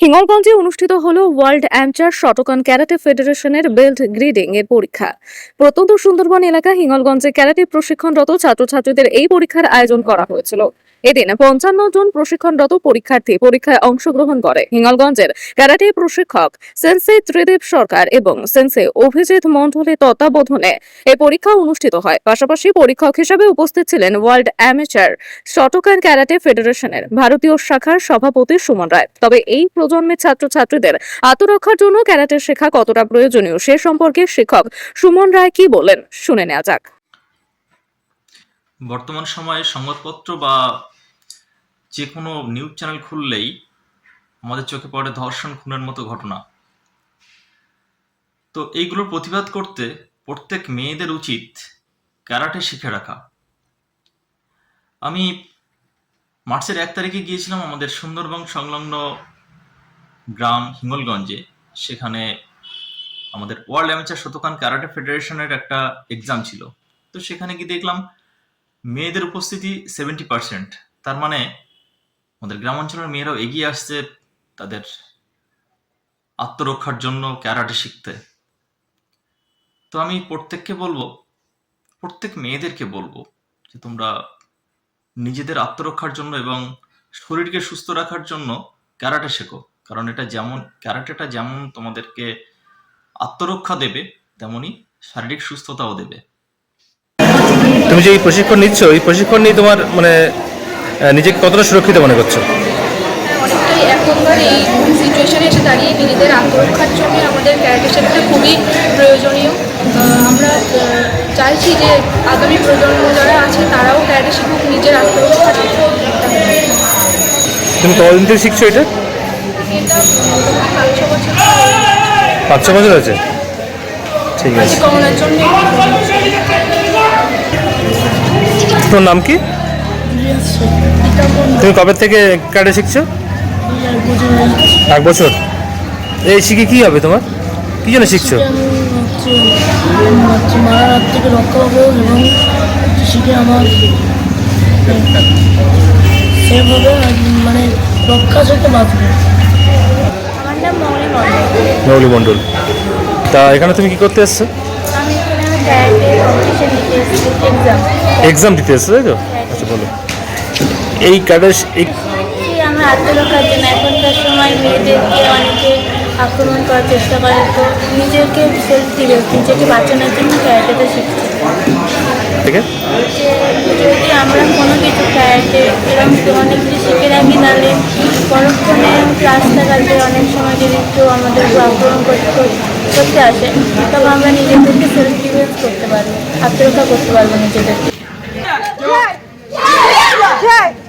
হিঙ্গলগঞ্জে অনুষ্ঠিত হল world amateur শটকন karate ফেডারেশনের বেল্ট গ্রিডিং এর পরীক্ষা। প্রত্যন্ত সুন্দরবন এলাকা হিঙ্গলগঞ্জে ক্যারাটে প্রশিক্ষণরত ছাত্রছাত্রীদের এই পরীক্ষার আয়োজন করা হয়েছিল। এদিন পঞ্চান্ন জন প্রশিক্ষণরত পরীক্ষার্থী পরীক্ষায় অংশগ্রহণ করে। হিঙ্গলগঞ্জের ক্যারাটে প্রশিক্ষক সেন্সে ত্রিদেব সরকার এবং সেন্সে অভিজিৎ মন্ডলের তত্ত্বাবধানে এই পরীক্ষা অনুষ্ঠিত হয়। পাশাপাশি পরীক্ষক হিসেবে উপস্থিত ছিলেন ওয়ার্ল্ড অ্যামেচার শতকান ক্যারাটে ফেডারেশনের ভারতীয় শাখার সভাপতি সুমন রায়। তবে এই প্রজন্মের ছাত্রছাত্রীদের আত্মরক্ষার জন্য ক্যারাটে শেখা কতটা প্রয়োজনীয় সে সম্পর্কে শিক্ষক সুমন রায় কি বলেন শুনে নেওয়া যাক। বর্তমান সময়ে সংবাদপত্র বা যে কোনো নিউজ চ্যানেল খুললেই আমাদের চোখে পড়ে ধর্ষণ, খুনের মতো ঘটনা। তো এইগুলোর প্রতিবাদ করতে প্রত্যেক মেয়েদের উচিত ক্যারাটে শিখে রাখা। আমি মার্চের এক তারিখে গিয়েছিলাম আমাদের সুন্দরবন সংলগ্ন গ্রাম হিঙ্গলগঞ্জে। সেখানে আমাদের ওয়ার্ল্ড অ্যামেচার শতকান ক্যারাটে ফেডারেশনের একটা এক্সাম ছিল। তো সেখানে গিয়ে দেখলাম, মেয়েদের উপস্থিতি সেভেন্টি পার্সেন্ট তার মানে আমাদের গ্রামাঞ্চলের মেয়েরাও এগিয়ে আসছে তাদের আত্মরক্ষার জন্য ক্যারাটে শিখতে। তো আমি প্রত্যেককে বলব, প্রত্যেক মেয়েদেরকে বলব যে তোমরা নিজেদের আত্মরক্ষার জন্য এবং শরীরকে সুস্থ রাখার জন্য ক্যারাটে শেখো। কারণ এটা যেমন, ক্যারাটেটা যেমন তোমাদেরকে আত্মরক্ষা দেবে, তেমনি শারীরিক সুস্থতাও দেবে। তুমি যে এই প্রশিক্ষণ নিচ্ছ, এই প্রশিক্ষণ নিয়ে তোমার মানে নিজেকে কতটা সুরক্ষিত মনে করছ? অনেকটাই এখনকার এই সিচুয়েশনে এসে দাঁড়িয়ে নিজেদের আত্মরক্ষার জন্য আমাদের ক্যারাটে শেখাটা খুবই প্রয়োজনীয়। আমরা চাইছি যে আগামী প্রজন্ম যারা আছে তারাও ক্যারাটে শিখুক নিজের আত্মরক্ষার তুমি কতদিন থেকে শিখছো এটা? পাঁচ ছ বছর বছর আছে ঠিক আছে। তোর নাম কি? তুমি কবে থেকে কাটে শিখছো? এক বছর। এই শিখে কি হবে তোমার? কি জন্য শিখছো? হচ্ছে হাত থেকে রক্ষা পাবো এবং শিখে আমার মানে রক্ষা থেকে বাঁচবে আমার নাম মৌলি মণ্ডল তা এখানে তুমি কি করতে এসছো এক্সাম এক্সাম দিতে এসছো তাই তো? আচ্ছা বলো। এই কার্ডের আমার আত্মরক্ষার জন্য এখনকার সময় মেয়েদেরকে অনেকে আক্রমণ করার চেষ্টা করে তো নিজেকে সেলফ ডিফেন্স নিজেকে বাঁচানোর জন্য ক্যারাটেটা শিখছি। ঠিক আছে যে যদি আমরা কোনো কিছু ক্যারাটে এরকম অনেক কিছু শিখে রাখি তাহলে পরক্ষণে অনেক সময় যদি কেউ আমাদের আক্রমণ করতে করতে আসে তখন আমরা নিজেদেরকে সেলফ ডিফেন্স করতে পারব আত্মরক্ষা করতে পারব নিজেদেরকে। Yeah.